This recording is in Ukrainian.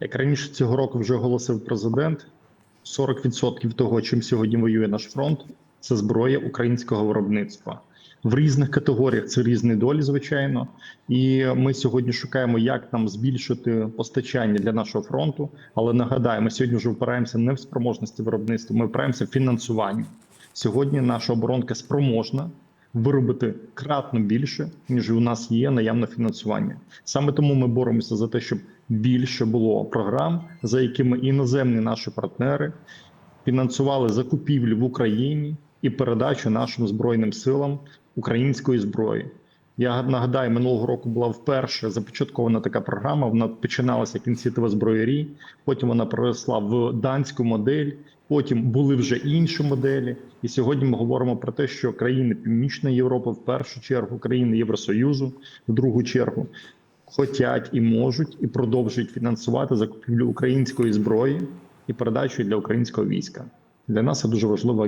Як раніше цього року вже оголосив президент, 40% того, чим сьогодні воює наш фронт, це зброя українського виробництва. В різних категоріях це різні долі, звичайно. І ми сьогодні шукаємо, як нам збільшити постачання для нашого фронту. Але нагадаю, ми сьогодні вже впираємося не в спроможності виробництва, ми впираємося в фінансування. Сьогодні наша оборонка спроможна виробити кратно більше, ніж у нас є наявне фінансування. Саме тому ми боремося за те, щоб більше було програм, за якими іноземні наші партнери фінансували закупівлі в Україні і передачу нашим збройним силам української зброї. Я нагадаю, минулого року була вперше започаткована така програма. Вона починалася як ініціатива зброярі. Потім вона переросла в данську модель. Потім були вже інші моделі. І сьогодні ми говоримо про те, що країни Північної Європи, в першу чергу, країни Євросоюзу, в другу чергу, хотять і можуть і продовжують фінансувати закупівлю української зброї і передачу для українського війська. Для нас це дуже важливо.